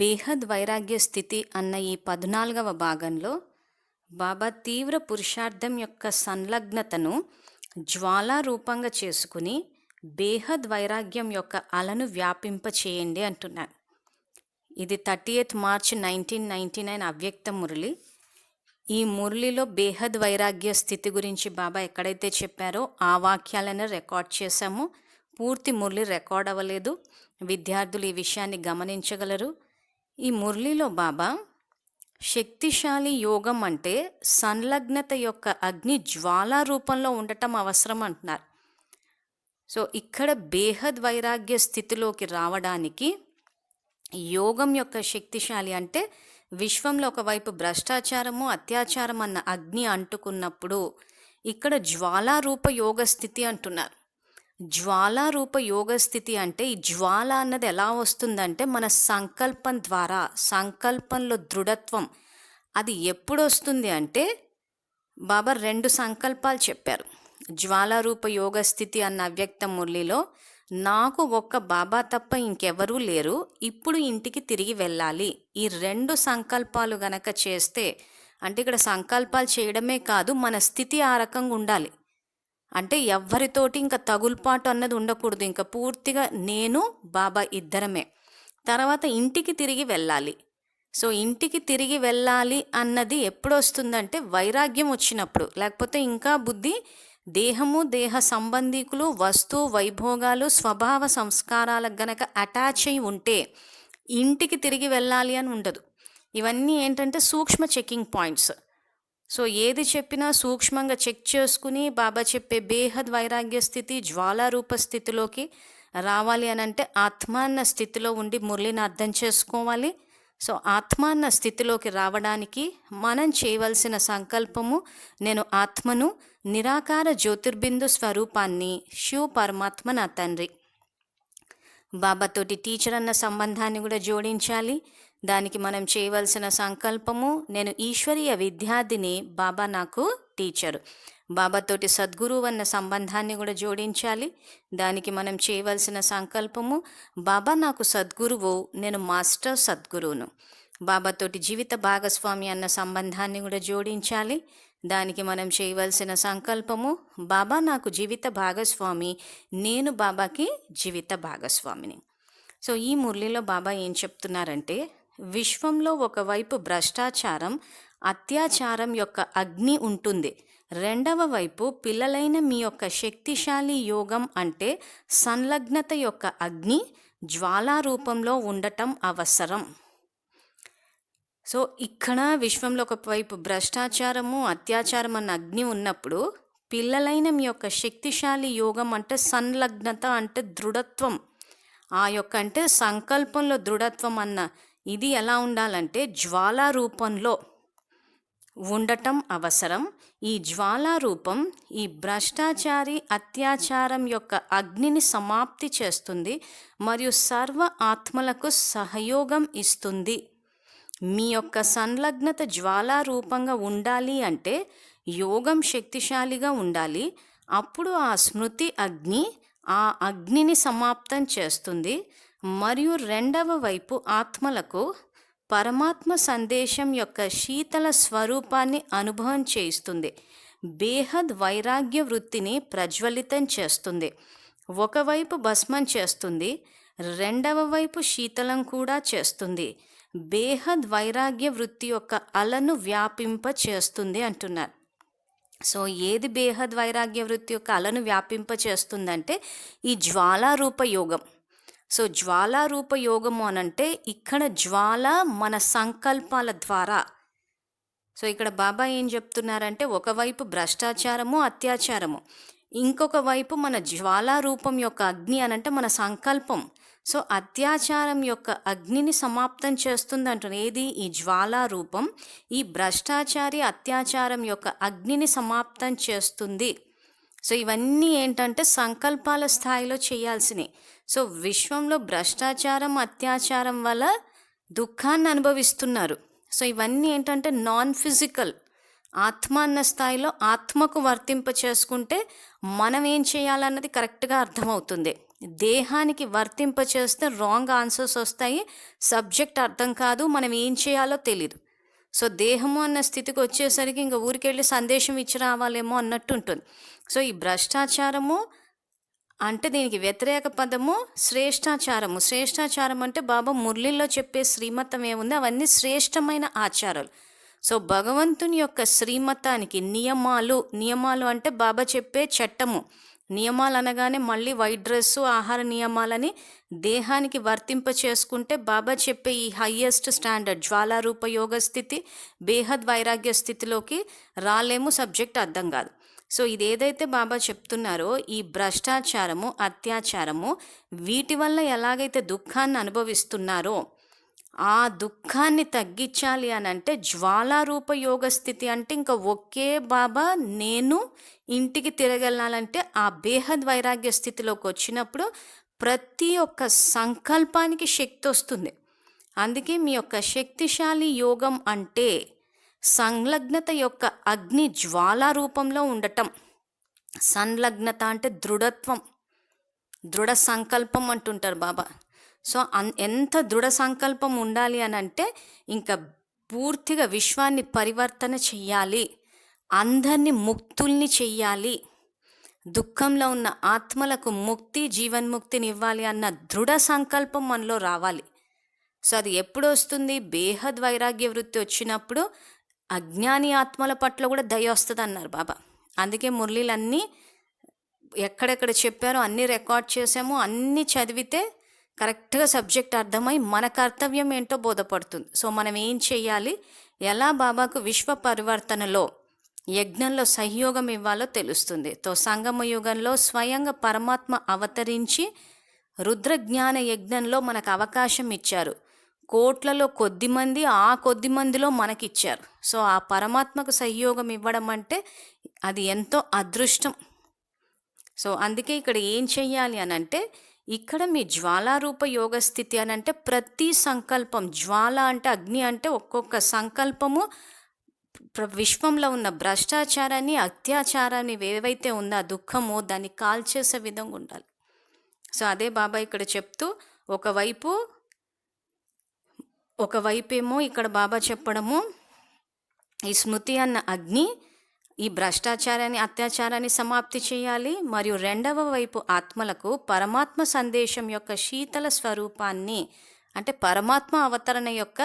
బేహద్ వైరాగ్య స్థితి అన్న ఈ పద్నాలుగవ భాగంలో బాబా తీవ్ర పురుషార్థం యొక్క సంలగ్నతను జ్వాలా రూపంగా చేసుకుని బేహద్ వైరాగ్యం యొక్క అలను వ్యాపింప చేయండి అంటున్నారు. ఇది thirty eighth March nineteen ninety nine Avyakt Murli. ఈ మురళిలో బేహద్ వైరాగ్య స్థితి గురించి బాబా ఎక్కడైతే చెప్పారో ఆ వాక్యాలను రికార్డ్ చేశాము. పూర్తి మురళి రికార్డ్ అవ్వలేదు. విద్యార్థులు ఈ విషయాన్ని గమనించగలరు. ఈ మురళిలో బాబా శక్తిశాలి యోగం అంటే సంలగ్నత యొక్క అగ్ని జ్వాల రూపంలో ఉండటం అవసరం అంటున్నారు. సో ఇక్కడ బేహద్ వైరాగ్య స్థితిలోకి రావడానికి యోగం యొక్క శక్తిశాలి అంటే విశ్వంలో ఒకవైపు భ్రష్టాచారము అత్యాచారం అన్న అగ్ని అంటుకున్నప్పుడు ఇక్కడ జ్వాలారూప యోగ స్థితి అంటున్నారు. జ్వాలారూప యోగ స్థితి అంటే ఈ జ్వాల అన్నది ఎలా వస్తుందంటే మన సంకల్పం ద్వారా సంకల్పంలో దృఢత్వం. అది ఎప్పుడు వస్తుంది అంటే బాబా రెండు సంకల్పాలు చెప్పారు. జ్వాలారూప యోగ స్థితి అన్న అవ్యక్త మురళిలో నాకు ఒక్క బాబా తప్ప ఇంకెవరూ లేరు ఇప్పుడు ఇంటికి తిరిగి వెళ్ళాలి. ఈ రెండు సంకల్పాలు గనక చేస్తే అంటే ఇక్కడ సంకల్పాలు చేయడమే కాదు మన స్థితి ఆ రకంగా ఉండాలి. అంటే ఎవ్వరితోటి ఇంకా తగులుపాటు అన్నది ఉండకూడదు. ఇంకా పూర్తిగా నేను బాబా ఇద్దరమే. తర్వాత ఇంటికి తిరిగి వెళ్ళాలి. సో ఇంటికి తిరిగి వెళ్ళాలి అన్నది ఎప్పుడు వస్తుందంటే వైరాగ్యం వచ్చినప్పుడు. లేకపోతే ఇంకా బుద్ధి దేహము దేహ సంబంధికులు వస్తు వైభోగాలు స్వభావ సంస్కారాలకు గనక అటాచ్ అయి ఉంటే ఇంటికి తిరిగి వెళ్ళాలి అని ఉండదు. ఇవన్నీ ఏంటంటే సూక్ష్మ చెకింగ్ పాయింట్స్. సో ఏది చెప్పినా సూక్ష్మంగా చెక్ చేసుకుని బాబా చెప్పే బేహద్ వైరాగ్య స్థితి జ్వాలారూప స్థితిలోకి రావాలి అని అంటే ఆత్మాన్న స్థితిలో ఉండి మురళిని అర్థం చేసుకోవాలి. సో ఆత్మాన్న స్థితిలోకి రావడానికి మనం చేయవలసిన సంకల్పము నేను ఆత్మను నిరాకార జ్యోతిర్బిందు స్వరూపాన్ని శివ పరమాత్మ నా తండ్రి. బాబాతోటి టీచర్ అన్న సంబంధాన్ని కూడా జోడించాలి. దానికి మనం చేయవలసిన సంకల్పము నేను ఈశ్వరీయ విద్యార్థిని బాబా నాకు టీచరు. బాబాతోటి సద్గురువు అన్న సంబంధాన్ని కూడా జోడించాలి. దానికి మనం చేయవలసిన సంకల్పము బాబా నాకు సద్గురువు నేను మాస్టర్ సద్గురువును. బాబాతోటి జీవిత భాగస్వామి అన్న సంబంధాన్ని కూడా జోడించాలి. దానికి మనం చేయవలసిన సంకల్పము బాబా నాకు జీవిత భాగస్వామి నేను బాబాకి జీవిత భాగస్వామిని. సో ఈ మురళిలో బాబా ఏం చెప్తున్నారంటే విశ్వంలో ఒకవైపు భ్రష్టాచారం అత్యాచారం యొక్క అగ్ని ఉంటుంది. రెండవ వైపు పిల్లలైన మీ యొక్క శక్తిశాలి యోగం అంటే సంలగ్నత యొక్క అగ్ని జ్వాలా రూపంలో ఉండటం అవసరం. సో ఇక్కడ విశ్వంలో ఒకవైపు భ్రష్టాచారము అత్యాచారం అన్న అగ్ని ఉన్నప్పుడు పిల్లలైన మీ యొక్క శక్తిశాలి యోగం అంటే సంలగ్నత అంటే దృఢత్వం. ఆ యొక్క అంటే సంకల్పంలో దృఢత్వం అన్న ఇది ఎలా ఉండాలంటే జ్వాలా రూపంలో ఉండటం అవసరం. ఈ జ్వాలా రూపం ఈ భ్రష్టాచారి అత్యాచారం యొక్క అగ్నిని సమాప్తి చేస్తుంది మరియు సర్వ ఆత్మలకు సహయోగం ఇస్తుంది. మీ యొక్క సంలగ్నత జ్వాలా రూపంగా ఉండాలి అంటే యోగం శక్తిశాలిగా ఉండాలి. అప్పుడు ఆ స్మృతి అగ్ని ఆ అగ్నిని సమాప్తం చేస్తుంది. మరియు రెండవ వైపు ఆత్మలకు పరమాత్మ సందేశం యొక్క శీతల స్వరూపాన్ని అనుభవం చేయిస్తుంది. బేహద్ వైరాగ్య వృత్తిని ప్రజ్వలితం చేస్తుంది. ఒకవైపు భస్మం చేస్తుంది రెండవ వైపు శీతలం కూడా చేస్తుంది. బేహద్ వైరాగ్య వృత్తి యొక్క అలను వ్యాపింప చేస్తుంది అంటున్నారు. సో ఏది బేహద్ వైరాగ్య వృత్తి యొక్క అలను వ్యాపింప చేస్తుందంటే ఈ జ్వాలారూప యోగం. సో జ్వాలారూప యోగము అనంటే ఇక్కడ జ్వాల మన సంకల్పాల ద్వారా. సో ఇక్కడ బాబా ఏం చెప్తున్నారంటే ఒకవైపు భ్రష్టాచారము అత్యాచారము. ఇంకొక వైపు మన జ్వాలారూపం యొక్క అగ్ని అనంటే మన సంకల్పం. సో అత్యాచారం యొక్క అగ్నిని సమాప్తం చేస్తుంది అంటున్నారు ఏది? ఈ జ్వాలా రూపం ఈ భ్రష్టాచారి అత్యాచారం యొక్క అగ్నిని సమాప్తం చేస్తుంది. సో ఇవన్నీ ఏంటంటే సంకల్పాల స్థాయిలో చేయాల్సినవి. సో విశ్వంలో భ్రష్టాచారం అత్యాచారం వల్ల దుఃఖాన్ని అనుభవిస్తున్నారు. సో ఇవన్నీ ఏంటంటే నాన్ ఫిజికల్ ఆత్మ అన్న స్థాయిలో ఆత్మకు వర్తింప చేసుకుంటే మనం ఏం చేయాలన్నది కరెక్ట్గా అర్థమవుతుంది. దేహానికి వర్తింప చేస్తే రాంగ్ ఆన్సర్స్ వస్తాయి సబ్జెక్ట్ అర్థం కాదు మనం ఏం చేయాలో తెలియదు సో దేహము అన్న స్థితికి వచ్చేసరికి ఇంకా ఊరికెళ్ళి సందేశం ఇచ్చి రావాలేమో అన్నట్టు ఉంటుంది. సో ఈ భ్రష్టాచారము అంటే దీనికి వ్యతిరేక పదము శ్రేష్టాచారము. శ్రేష్టాచారం అంటే బాబా మురళిలో చెప్పే శ్రీమతం ఏముంది? అవన్నీ శ్రేష్టమైన ఆచారాలు. సో భగవంతుని యొక్క శ్రీమతానికి నియమాలు నియమాలు అంటే బాబా చెప్పే చట్టము. నియమాలు అనగానే మళ్ళీ వైట్ డ్రెస్సు ఆహార నియమాలని దేహానికి వర్తింప చేసుకుంటే బాబా చెప్పే ఈ హయ్యెస్ట్ స్టాండర్డ్ జ్వాలారూప యోగ స్థితి బేహద్ వైరాగ్య స్థితిలోకి రాలేము సబ్జెక్ట్ అర్థం కాదు. సో ఇది ఏదైతే బాబా చెప్తున్నారో ఈ భ్రష్టాచారము అత్యాచారము వీటి వల్ల ఎలాగైతే దుఃఖాన్ని అనుభవిస్తున్నారో ఆ దుఃఖాన్ని తగ్గించాలి అని అంటే జ్వాలారూప యోగ స్థితి అంటే ఇంకా ఒకే బాబా నేను ఇంటికి తిరగెళ్ళాలంటే ఆ బేహద్ వైరాగ్య స్థితిలోకి వచ్చినప్పుడు ప్రతి ఒక్క సంకల్పానికి శక్తి వస్తుంది. అందుకే మీ యొక్క శక్తిశాలి యోగం అంటే సంలగ్నత యొక్క అగ్ని జ్వాలా రూపంలో ఉండటం. సంలగ్నత అంటే దృఢత్వం దృఢ సంకల్పం అంటుంటారు బాబా. సో అన్ ఎంత దృఢ సంకల్పం ఉండాలి అని అంటే ఇంకా పూర్తిగా విశ్వాన్ని పరివర్తన చెయ్యాలి అందరినీ ముక్తుల్ని చెయ్యాలి దుఃఖంలో ఉన్న ఆత్మలకు ముక్తి జీవన్ముక్తిని ఇవ్వాలి అన్న దృఢ సంకల్పం మనలో రావాలి. సో అది ఎప్పుడు వస్తుంది? బేహద్ వైరాగ్య వృత్తి వచ్చినప్పుడు అజ్ఞాని ఆత్మల పట్ల కూడా దయ వస్తుంది అన్నారు బాబా. అందుకే మురళీలన్నీ ఎక్కడెక్కడ చెప్పారో అన్నీ రికార్డ్ చేసాము అన్నీ చదివితే కరెక్ట్గా సబ్జెక్ట్ అర్థమై మన కర్తవ్యం ఏంటో బోధపడుతుంది. సో మనం ఏం చేయాలి ఎలా బాబాకు విశ్వ పరివర్తనలో యజ్ఞంలో సహయోగం ఇవ్వాలో తెలుస్తుంది. తో సంగమ యుగంలో స్వయంగా పరమాత్మ అవతరించి రుద్రజ్ఞాన యజ్ఞంలో మనకు అవకాశం ఇచ్చారు. కోట్లలో కొద్ది మంది ఆ కొద్ది మందిలో మనకిచ్చారు. సో ఆ పరమాత్మకు సహయోగం ఇవ్వడం అంటే అది ఎంతో అదృష్టం. సో అందుకే ఇక్కడ ఏం చెయ్యాలి అని అంటే ఇక్కడ మీ జ్వాలారూప యోగ స్థితి అని అంటే ప్రతి సంకల్పం జ్వాల అంటే అగ్ని అంటే ఒక్కొక్క సంకల్పము విశ్వంలో ఉన్న భ్రష్టాచారాన్ని అత్యాచారాన్ని ఏవైతే ఉందో ఆ దుఃఖము దాన్ని కాల్చేసే విధంగా ఉండాలి. సో అదే బాబా ఇక్కడ చెప్తూ ఒకవైపు ఒకవైపేమో ఇక్కడ బాబా చెప్పడము ఈ స్మృతి అన్న అగ్ని ఈ భ్రష్టాచారాన్ని అత్యాచారాన్ని సమాప్తి చేయాలి. మరియు రెండవ వైపు ఆత్మలకు పరమాత్మ సందేశం యొక్క శీతల స్వరూపాన్ని అంటే పరమాత్మ అవతరణ యొక్క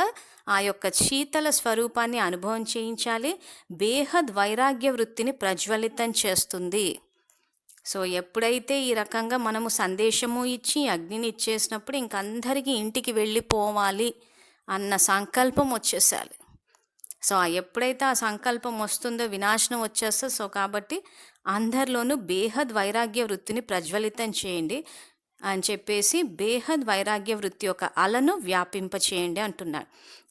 ఆ యొక్క శీతల స్వరూపాన్ని అనుభవం చేయించాలి. బేహద్ వైరాగ్య వృత్తిని ప్రజ్వలితం చేస్తుంది. సో ఎప్పుడైతే ఈ రకంగా మనము సందేశము ఇచ్చి అగ్నిని ఇచ్చేసినప్పుడు ఇంక అందరికీ ఇంటికి వెళ్ళిపోవాలి. అన్న సంకల్పం వచ్చేసాలి. సో ఆ ఎప్పుడైతే ఆ సంకల్పం వస్తుందో వినాశనం వచ్చేస్తే సో కాబట్టి అందరిలోనూ బేహద్ వైరాగ్య వృత్తిని ప్రజ్వలితం చేయండి అని చెప్పేసి బేహద్ వైరాగ్య వృత్తి యొక్క అలను వ్యాపింపచేయండి అంటున్నాడు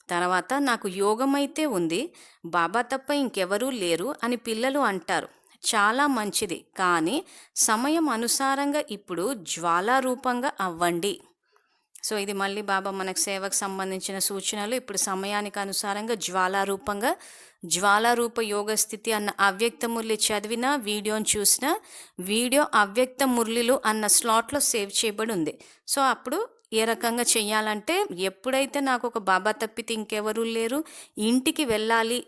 తర్వాత నాకు యోగం అయితే ఉంది బాబా తప్ప ఇంకెవరూ లేరు అని పిల్లలు అంటారు. చాలా మంచిది కానీ సమయం అనుసారంగా ఇప్పుడు జ్వాలారూపంగా అవ్వండి. సో ఇది మళ్ళీ బాబా మనకు సేవకు సంబంధించిన సూచనలు. ఇప్పుడు సమయానికి అనుసారంగా జ్వాలారూపంగా జ్వాలారూప యోగ స్థితి అన్న అవ్యక్త మురళి చదివిన వీడియోని చూసిన వీడియో అవ్యక్త మురళిలు అన్న స్లాట్లో సేవ్ చేయబడి ఉంది సో అప్పుడు ఏ రకంగా చేయాలంటే ఎప్పుడైతే నాకు ఒక బాబా తప్పితే ఇంకెవరూ లేరు ఇంటికి వెళ్ళాలి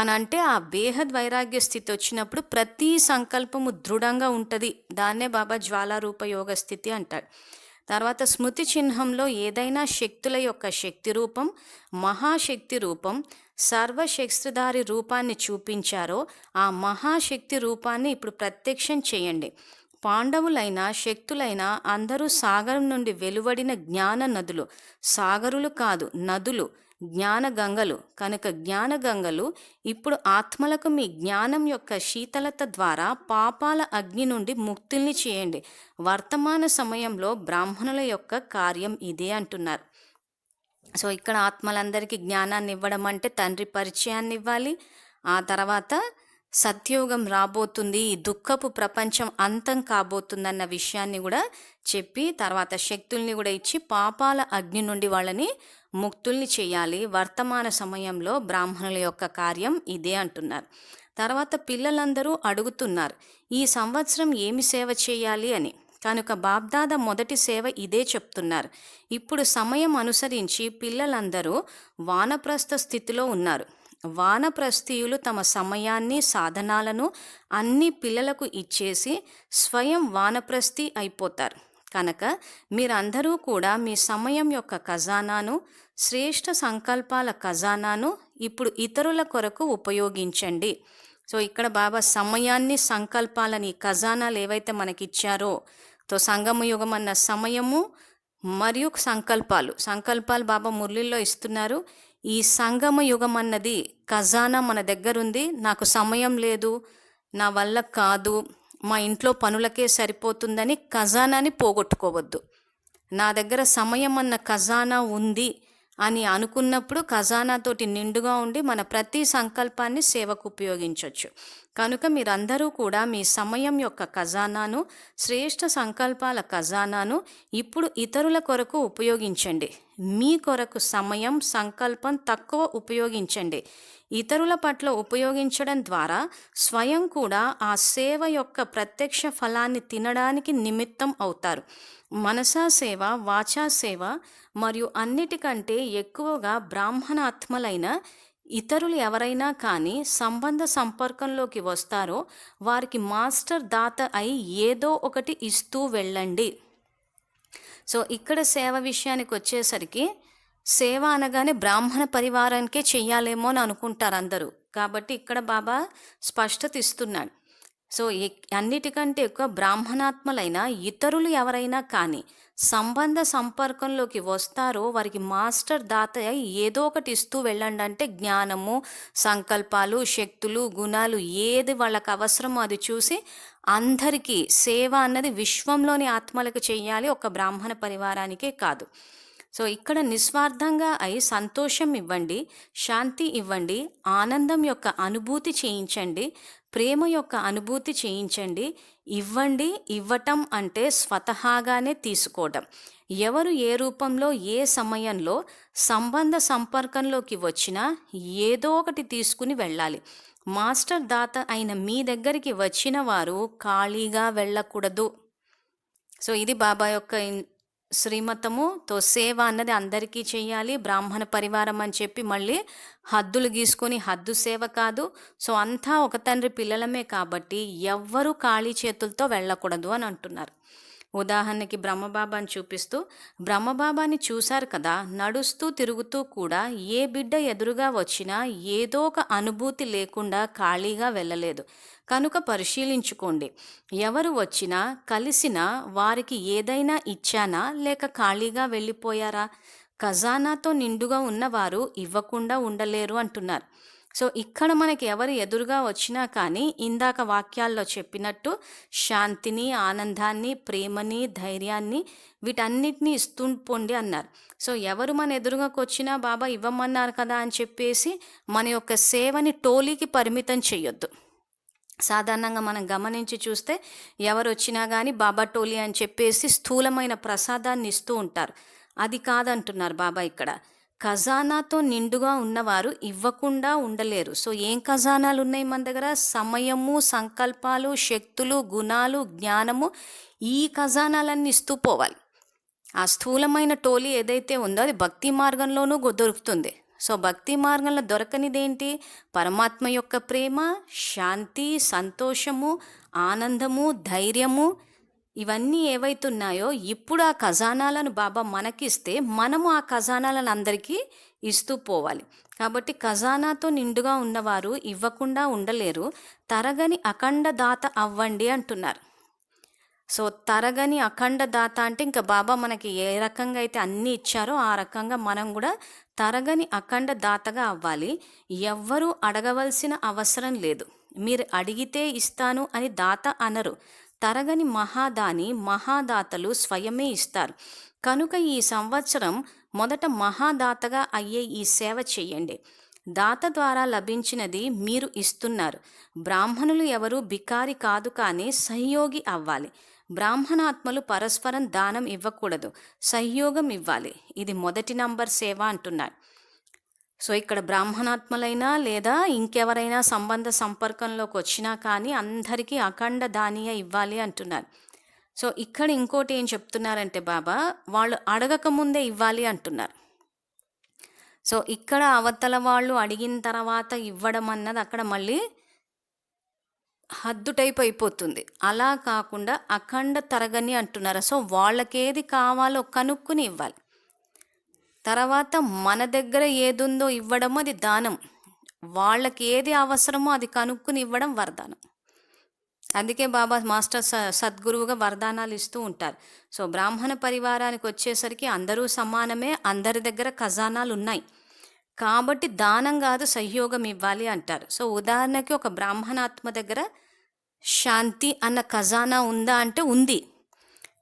అని అంటే ఆ బేహద్ వైరాగ్య స్థితి వచ్చినప్పుడు ప్రతి సంకల్పము దృఢంగా ఉంటుంది. దాన్నే బాబా జ్వాలారూప యోగ స్థితి అంటాడు. తర్వాత స్మృతి చిహ్నంలో ఏదైనా శక్తుల యొక్క శక్తి రూపం మహాశక్తి రూపం సర్వశక్తిధారి రూపాన్ని చూపించారో ఆ మహాశక్తి రూపాన్ని ఇప్పుడు ప్రత్యక్షం చేయండి. పాండవులైన శక్తులైన అందరూ సాగరం నుండి వెలువడిన జ్ఞాన నదులు. సాగరులు కాదు నదులు. జ్ఞాన గంగలు కనుక జ్ఞాన గంగలు ఇప్పుడు ఆత్మలకు మీ జ్ఞానం యొక్క శీతలత ద్వారా పాపాల అగ్ని నుండి ముక్తుల్ని చేయండి. వర్తమాన సమయంలో బ్రాహ్మణుల యొక్క కార్యం ఇదే అంటున్నారు. సో ఇక్కడ ఆత్మలందరికీ జ్ఞానాన్ని ఇవ్వడం అంటే తండ్రి పరిచయాన్ని ఇవ్వాలి. ఆ తర్వాత సత్యోగం రాబోతుంది ఈ దుఃఖపు ప్రపంచం అంతం కాబోతుందన్న విషయాన్ని కూడా చెప్పి తర్వాత శక్తుల్ని కూడా ఇచ్చి పాపాల అగ్ని నుండి వాళ్ళని ముక్తుల్ని చేయాలి. వర్తమాన సమయంలో బ్రాహ్మణుల యొక్క కార్యం ఇదే అంటున్నారు. తర్వాత పిల్లలందరూ అడుగుతున్నారు ఈ సంవత్సరం ఏమి సేవ చేయాలి అని. కనుక బాబ్దాద మొదటి సేవ ఇదే చెప్తున్నారు. ఇప్పుడు సమయం అనుసరించి పిల్లలందరూ వానప్రస్థ స్థితిలో ఉన్నారు. వానప్రస్థీయులు తమ సమయాన్ని సాధనాలను అన్ని పిల్లలకు ఇచ్చేసి స్వయం వానప్రస్థి అయిపోతారు. కనుక మీరందరూ కూడా మీ సమయం యొక్క ఖజానాను శ్రేష్ఠ సంకల్పాల ఖజానాను ఇప్పుడు ఇతరుల కొరకు ఉపయోగించండి. సో ఇక్కడ బాబా సమయాన్ని సంకల్పాలని ఖజానాలు ఏవైతే మనకిచ్చారో తో సంగమయుగం అన్న సమయము మరియు సంకల్పాలు. సంకల్పాలు బాబా మురళిలో ఇస్తున్నారు. ఈ సంగమ యుగం అన్నది ఖజానా మన దగ్గర ఉంది నాకు సమయం లేదు. నా వల్ల కాదు. మా ఇంట్లో పనులకే సరిపోతుందని ఖజానాని పోగొట్టుకోవద్దు. నా దగ్గర సమయం అన్న ఖజానా ఉంది అని అనుకున్నప్పుడు ఖజానాతోటి నిండుగా ఉండి మన ప్రతి సంకల్పాన్ని సేవకు ఉపయోగించవచ్చు కనుక మీరందరూ కూడా మీ సమయం యొక్క ఖజానాను శ్రేష్ఠ సంకల్పాల ఖజానాను ఇప్పుడు ఇతరుల కొరకు ఉపయోగించండి. మీ కొరకు సమయం సంకల్పం తక్కువ ఉపయోగించండి. ఇతరుల పట్ల ఉపయోగించడం ద్వారా స్వయం కూడా ఆ సేవ యొక్క ప్రత్యక్ష ఫలాన్ని తినడానికి నిమిత్తం అవుతారు. మనసా సేవ వాచా సేవ మరియు అన్నిటికంటే ఎక్కువగా బ్రాహ్మణాత్మలైన ఇతరులు ఎవరైనా కానీ సంబంధ సంపర్కంలోకి వస్తారో వారికి మాస్టర్ దాత అయి ఏదో ఒకటి ఇస్తూ వెళ్ళండి. సో ఇక్కడ సేవ విషయానికి వచ్చేసరికి సేవ అనగానే బ్రాహ్మణ పరివారానికే చెయ్యాలేమో అని అనుకుంటారు అందరూ. కాబట్టి ఇక్కడ బాబా స్పష్టత ఇస్తున్నాడు. సో అన్నిటికంటే ఎక్కువ బ్రాహ్మణాత్మలైన ఇతరులు ఎవరైనా కానీ సంబంధ సంపర్కంలోకి వస్తారో వారికి మాస్టర్ దాత ఏదో ఒకటి ఇస్తూ వెళ్ళండి అంటే జ్ఞానము సంకల్పాలు శక్తులు గుణాలు ఏది వాళ్ళకి అవసరమో అది చూసి అందరికీ సేవ అన్నది విశ్వంలోని ఆత్మలకు చేయాలి ఒక బ్రాహ్మణ పరివారానికే కాదు. సో ఇక్కడ నిస్వార్థంగా అయి సంతోషం ఇవ్వండి శాంతి ఇవ్వండి ఆనందం యొక్క అనుభూతి చేయించండి ప్రేమ యొక్క అనుభూతి చేయించండి ఇవ్వండి ఇవ్వటం అంటే స్వతహాగానే తీసుకోవడం ఎవరు ఏ రూపంలో ఏ సమయంలో సంబంధ సంపర్కంలోకి వచ్చినా ఏదో ఒకటి తీసుకుని వెళ్ళాలి. మాస్టర్ దాత అయిన మీ దగ్గరికి వచ్చిన వారు ఖాళీగా వెళ్ళకూడదు. సో ఇది బాబా యొక్క శ్రీమతము. తో సేవ అన్నది అందరికీ చేయాలి బ్రాహ్మణ పరివారం అని చెప్పి మళ్ళీ హద్దులు గీసుకొని హద్దు సేవ కాదు. సో అంతా ఒక తండ్రి పిల్లలమే కాబట్టి ఎవ్వరూ ఖాళీ చేతులతో వెళ్ళకూడదు అని అంటున్నారు. ఉదాహరణకి బ్రహ్మబాబాని చూపిస్తూ బ్రహ్మబాబాని చూశారు కదా నడుస్తూ తిరుగుతూ కూడా ఏ బిడ్డ ఎదురుగా వచ్చినా ఏదో ఒక అనుభూతి లేకుండా ఖాళీగా వెళ్ళలేదు. కనుక పరిశీలించుకోండి. ఎవరు వచ్చినా కలిసినా వారికి ఏదైనా ఇచ్చానా లేక ఖాళీగా వెళ్ళిపోయారా? ఖజానాతో నిండుగా ఉన్నవారు ఇవ్వకుండా ఉండలేరు అంటున్నారు. సో ఇక్కడ మనకి ఎవరు ఎదురుగా వచ్చినా కానీ ఇందాక వాక్యాల్లో చెప్పినట్టు శాంతిని ఆనందాన్ని ప్రేమని ధైర్యాన్ని వీటన్నిటిని ఇస్తూ పొండి అన్నారు. సో ఎవరు మన ఎదురుగాకు వచ్చినా బాబా ఇవ్వమన్నారు కదా అని చెప్పేసి మన యొక్క సేవని టోలీకి పరిమితం చేయొద్దు సాధారణంగా మనం గమనించి చూస్తే ఎవరు వచ్చినా కానీ బాబా టోలీ అని చెప్పేసి స్థూలమైన ప్రసాదాన్ని ఇస్తూ ఉంటారు. అది కాదంటున్నారు బాబా ఇక్కడ. ఖజానాతో నిండుగా ఉన్నవారు ఇవ్వకుండా ఉండలేరు. సో ఏం ఖజానాలు ఉన్నాయి మన దగ్గర? సమయము సంకల్పాలు శక్తులు గుణాలు జ్ఞానము. ఈ ఖజానాలన్నీ ఇస్తూ పోవాలి. ఆ స్థూలమైన టోలీ ఏదైతే ఉందో అది భక్తి మార్గంలోనూ దొరుకుతుంది. సో భక్తి మార్గంలో దొరకనిదేంటి? పరమాత్మ యొక్క ప్రేమ శాంతి సంతోషము ఆనందము ధైర్యము ఇవన్నీ ఏవైతున్నాయో ఇప్పుడు ఆ ఖజానాలను బాబా మనకిస్తే మనము ఆ ఖజానాలను అందరికీ ఇస్తూ పోవాలి. కాబట్టి ఖజానాతో నిండుగా ఉన్నవారు ఇవ్వకుండా ఉండలేరు. తరగని అఖండ దాత అవ్వండి అంటున్నారు. సో తరగని అఖండ దాత అంటే ఇంకా బాబా మనకి ఏ రకంగా అయితే అన్నీ ఇచ్చారో ఆ రకంగా మనం కూడా తరగని అఖండ దాతగా అవ్వాలి. ఎవ్వరూ అడగవలసిన అవసరం లేదు. మీరు అడిగితే ఇస్తాను అని దాత అనరు. తరగని మహాదాని మహాదాతలు స్వయమే ఇస్తారు. కనుక ఈ సంవత్సరం మొదట మహాదాతగా అయ్యే ఈ సేవ చేయండి. దాత ద్వారా లభించినది మీరు ఇస్తున్నారు. బ్రాహ్మణులు ఎవరు బికారి కాదు కానీ సహయోగి అవ్వాలి. బ్రాహ్మణాత్మలు పరస్పరం దానం ఇవ్వకూడదు. సహయోగం ఇవ్వాలి. ఇది మొదటి నంబర్ సేవ అంటున్నారు. సో ఇక్కడ బ్రాహ్మణాత్మలైనా లేదా ఇంకెవరైనా సంబంధ సంపర్కంలోకి వచ్చినా కానీ అందరికీ అఖండ దానియ ఇవ్వాలి అంటున్నారు. సో ఇక్కడ ఇంకోటి ఏం చెప్తున్నారంటే బాబా వాళ్ళు అడగక ముందే ఇవ్వాలి అంటున్నారు. సో ఇక్కడ అవతల వాళ్ళు అడిగిన తర్వాత ఇవ్వడం అన్నది అక్కడ మళ్ళీ హద్దు టైప్ అయిపోతుంది. అలా కాకుండా అఖండ తరగని అంటున్నారు. సో వాళ్ళకేది కావాలో కనుక్కుని ఇవ్వాలి. తర్వాత మన దగ్గర ఏదుందో ఇవ్వడం అది దానం. వాళ్ళకి ఏది అవసరమో అది కనుక్కుని ఇవ్వడం వరదానం. అందుకే బాబా మాస్టర్ స సద్గురువుగా వరదానాలు ఇస్తూ ఉంటారు. సో బ్రాహ్మణ పరివారానికి వచ్చేసరికి అందరూ సమానమే అందరి దగ్గర ఖజానాలు ఉన్నాయి. కాబట్టి దానం కాదు సహయోగం ఇవ్వాలి అంటారు. సో ఉదాహరణకి ఒక బ్రాహ్మణాత్మ దగ్గర శాంతి అన్న ఖజానా ఉందా అంటే ఉంది.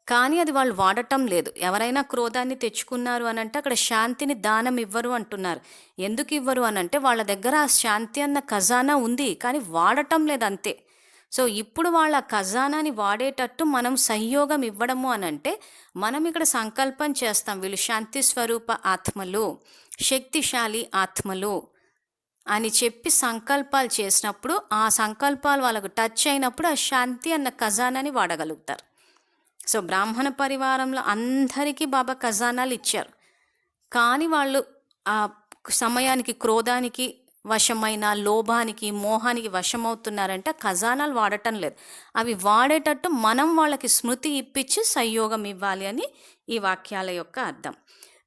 కానీ అది వాళ్ళు వాడటం లేదు. ఎవరైనా క్రోధాన్ని తెచ్చుకున్నారు అని అంటే అక్కడ శాంతిని దానం ఇవ్వరు అంటున్నారు. ఎందుకు ఇవ్వరు అని అంటే వాళ్ళ దగ్గర ఆ శాంతి అన్న ఖజానా ఉంది కానీ వాడటం లేదు అంతే. సో ఇప్పుడు వాళ్ళ ఖజానాని వాడేటట్టు మనం సహయోగం ఇవ్వడము అని అంటే మనం ఇక్కడ సంకల్పం చేస్తాం. వీళ్ళు శాంతి స్వరూప ఆత్మలు శక్తిశాలి ఆత్మలు అని చెప్పి సంకల్పాలు చేసినప్పుడు ఆ సంకల్పాలు వాళ్ళకు టచ్ అయినప్పుడు ఆ శాంతి అన్న ఖజానాని వాడగలుగుతారు. సో బ్రాహ్మణ పరివారంలో అందరికీ బాబా ఖజానాలు ఇచ్చారు. కానీ వాళ్ళు ఆ సమయానికి క్రోధానికి వశమైన లోభానికి మోహానికి వశమవుతున్నారంటే ఖజానాలు వాడటం లేదు. అవి వాడేటట్టు మనం వాళ్ళకి స్మృతి ఇప్పించి సంయోగం ఇవ్వాలి అని ఈ వాక్యాల యొక్క అర్థం.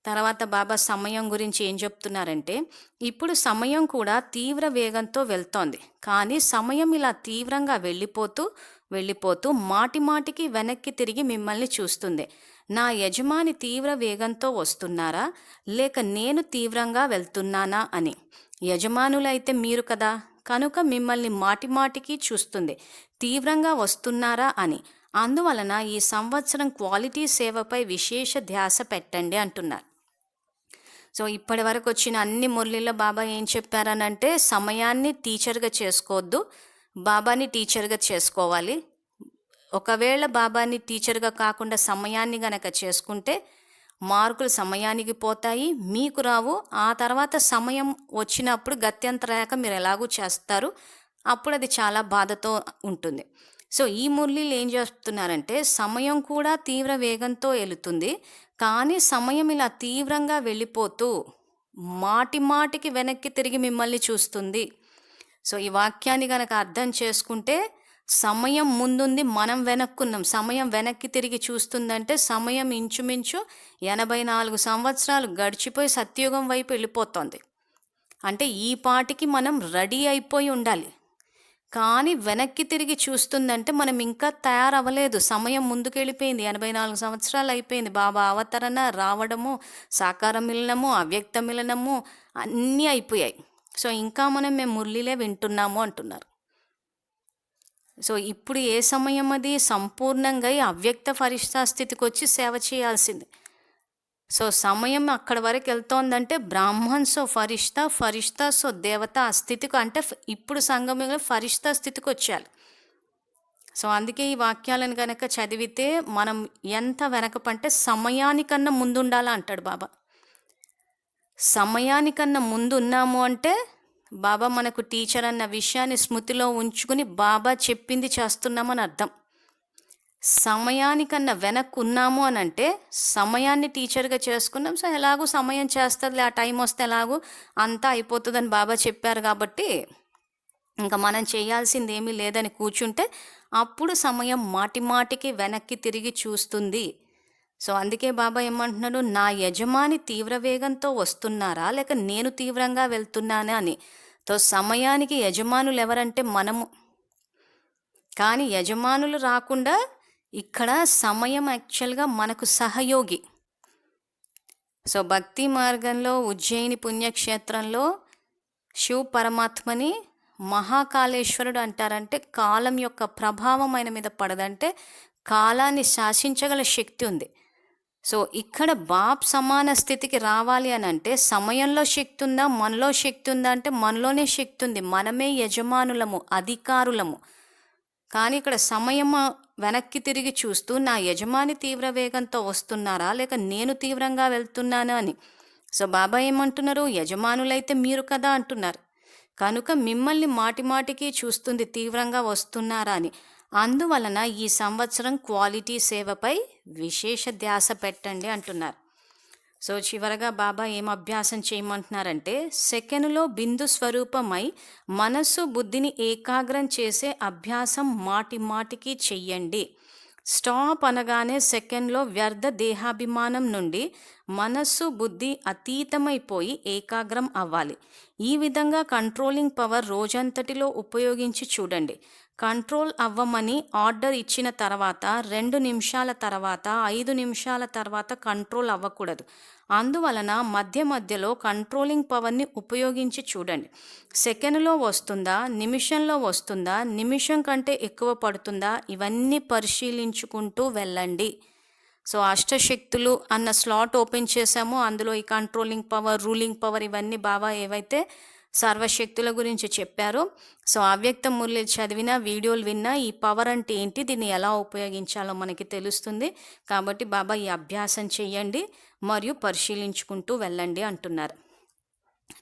తర్వాత బాబా సమయం గురించి ఏం చెప్తున్నారంటే ఇప్పుడు సమయం కూడా తీవ్ర వేగంతో వెళ్తోంది. కానీ సమయం ఇలా తీవ్రంగా వెళ్ళిపోతూ వెళ్ళిపోతూ మాటిమాటికి వెనక్కి తిరిగి మిమ్మల్ని చూస్తుంది. నా యజమాని తీవ్ర వేగంతో వస్తున్నారా? లేక నేను తీవ్రంగా వెళ్తున్నానా అని. యజమానులైతే మీరు కదా? కనుక మిమ్మల్ని మాటిమాటికి చూస్తుంది. తీవ్రంగా వస్తున్నారా అని. అందువలన ఈ సంవత్సరం క్వాలిటీ సేవపై విశేష ధ్యాస పెట్టండి అంటున్నారు. సో ఇప్పటి వరకు వచ్చిన అన్ని మురళిలో బాబా ఏం చెప్పారనంటే సమయాన్ని టీచర్గా చేసుకోవద్దు. బాబాని టీచర్గా చేసుకోవాలి. ఒకవేళ బాబాని టీచర్గా కాకుండా సమయాన్ని గనక చేసుకుంటే మార్కులు సమయానికి పోతాయి మీకు రావు. ఆ తర్వాత సమయం వచ్చినప్పుడు గత్యంతరాక మీరు ఎలాగూ చేస్తారు అప్పుడు అది చాలా బాధతో ఉంటుంది. సో ఈ మురళీలు ఏం చేస్తున్నారంటే సమయం కూడా తీవ్ర వేగంతో వెళుతుంది కానీ సమయం ఇలా తీవ్రంగా వెళ్ళిపోతూ మాటి మాటికి వెనక్కి తిరిగి మిమ్మల్ని చూస్తుంది. సో ఈ వాక్యాన్ని కనుక అర్థం చేసుకుంటే సమయం ముందుంది మనం వెనక్కున్నాం. సమయం వెనక్కి తిరిగి చూస్తుందంటే సమయం ఇంచుమించు ఎనభై నాలుగు సంవత్సరాలు గడిచిపోయి సత్యుగం వైపు వెళ్ళిపోతుంది. అంటే ఈ పాటికి మనం రెడీ అయిపోయి ఉండాలి. కానీ వెనక్కి తిరిగి చూస్తుందంటే మనం ఇంకా తయారవ్వలేదు. సమయం ముందుకెళ్ళిపోయింది ఎనభై నాలుగు సంవత్సరాలు అయిపోయింది. బాబా అవతరణ రావడము సాకార మిలనము అవ్యక్త మిలనము అన్నీ అయిపోయాయి. సో ఇంకా మనం మేము మురళిలే వింటున్నాము అంటున్నారు. సో ఇప్పుడు ఏ సమయం అది సంపూర్ణంగా ఈ అవ్యక్త ఫరిష్తా స్థితికి వచ్చి సేవ చేయాల్సింది. సో సమయం అక్కడ వరకు వెళ్తోందంటే బ్రాహ్మణ్ సో ఫరిష్తా ఫరిష్తా సో దేవత ఆ స్థితికి అంటే ఇప్పుడు సంగమంలో ఫరిష్తా స్థితికి వచ్చేయాలి సో అందుకే ఈ వాక్యాలను కనుక చదివితే మనం ఎంత వెనకపంటే సమయానికన్నా ముందుండాలా అంటాడు బాబా. సమయానికన్నా ముందు ఉన్నాము అంటే బాబా మనకు టీచర్ అన్న విషయాన్ని స్మృతిలో ఉంచుకుని బాబా చెప్పింది చేస్తున్నామని అర్థం. సమయానికన్నా వెనక్కు ఉన్నాము అని అంటే సమయాన్ని టీచర్గా చేసుకున్నాం. సో ఎలాగూ సమయం చేస్తుంది ఆ టైం వస్తే ఎలాగూ అంతా అయిపోతుందని బాబా చెప్పారు కాబట్టి ఇంకా మనం చేయాల్సింది ఏమీ లేదని కూర్చుంటే అప్పుడు సమయం మాటి మాటికి వెనక్కి తిరిగి చూస్తుంది. సో అందుకే బాబా ఏమంటున్నాడు నా యజమాని తీవ్ర వేగంతో వస్తున్నారా? లేక నేను తీవ్రంగా వెళ్తున్నానా? అని. తో సమయానికి యజమానులు ఎవరంటే మనము. కానీ యజమానులు రాకుండా ఇక్కడ సమయం యాక్చువల్గా మనకు సహయోగి. సో భక్తి మార్గంలో ఉజ్జయిని పుణ్యక్షేత్రంలో శివ పరమాత్మని మహాకాళేశ్వరుడు అంటారంటే కాలం యొక్క ప్రభావం ఆయన మీద పడదంటే కాలాన్ని శాసించగల శక్తి ఉంది. సో ఇక్కడ బాప్ సమాన స్థితికి రావాలి అని అంటే సమయంలో శక్తి ఉందా మనలో శక్తి ఉందా అంటే మనలోనే శక్తి ఉంది. మనమే యజమానులము అధికారులము. కానీ ఇక్కడ సమయము వెనక్కి తిరిగి చూస్తూ నా యజమాని తీవ్ర వేగంతో వస్తున్నారా లేక నేను తీవ్రంగా వెళ్తున్నానా అని. సో బాబా ఏమంటున్నారు యజమానులైతే మీరు కదా అంటున్నారు. కనుక మిమ్మల్ని మాటి మాటికి చూస్తుంది తీవ్రంగా వస్తున్నారా అని. అందువలన ఈ సంవత్సరం క్వాలిటీ సేవపై విశేష ధ్యాస పెట్టండి అంటున్నారు. సో చివరగా బాబా ఏం అభ్యాసం చేయమంటున్నారంటే సెకనులో బిందు స్వరూపమై మనస్సు బుద్ధిని ఏకాగ్రం చేసే అభ్యాసం మాటి మాటికి చెయ్యండి. స్టాప్ అనగానే సెకండ్లో వ్యర్థ దేహాభిమానం నుండి మనస్సు బుద్ధి అతీతమైపోయి ఏకాగ్రం అవ్వాలి. ఈ విధంగా కంట్రోలింగ్ పవర్ రోజంతటిలో ఉపయోగించి చూడండి. కంట్రోల్ అవ్వమని ఆర్డర్ ఇచ్చిన తర్వాత రెండు నిమిషాల తర్వాత ఐదు నిమిషాల తర్వాత కంట్రోల్ అవ్వకూడదు. అందువలన మధ్య మధ్యలో కంట్రోలింగ్ పవర్ని ఉపయోగించి చూడండి. సెకండ్లో వస్తుందా? నిమిషంలో వస్తుందా? నిమిషం కంటే ఎక్కువ పడుతుందా? ఇవన్నీ పరిశీలించుకుంటూ వెళ్ళండి. సో అష్టశక్తులు అన్న స్లాట్ ఓపెన్ చేసామో అందులో ఈ కంట్రోలింగ్ పవర్ రూలింగ్ పవర్ ఇవన్నీ బాబా ఏవైతే సర్వశక్తుల గురించి చెప్పారు. సో అవ్యక్త మురళి చదివిన వీడియోలు విన్నా ఈ పవర్ అంటే ఏంటి? దీన్ని ఎలా ఉపయోగించాలో మనకి తెలుస్తుంది. కాబట్టి బాబా ఈ అభ్యాసం చేయండి మరియు పరిశీలించుకుంటూ వెళ్ళండి అంటున్నారు.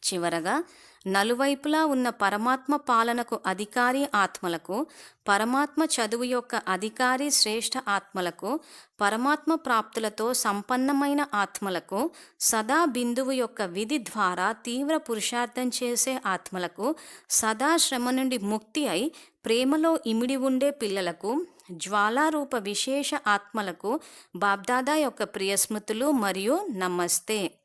చివరగా నలువైపులా ఉన్న పరమాత్మ పాలనకు అధికారి ఆత్మలకు పరమాత్మ చదువు యొక్క అధికారి శ్రేష్ఠ ఆత్మలకు పరమాత్మ ప్రాప్తులతో సంపన్నమైన ఆత్మలకు సదా బిందువు యొక్క విధి ద్వారా తీవ్ర పురుషార్థం చేసే ఆత్మలకు సదా శ్రమ నుండి ముక్తి అయి ప్రేమలో ఇమిడి ఉండే పిల్లలకు జ్వాలారూప విశేష ఆత్మలకు బాబ్దాదా యొక్క ప్రియస్మృతులు మరియు నమస్తే.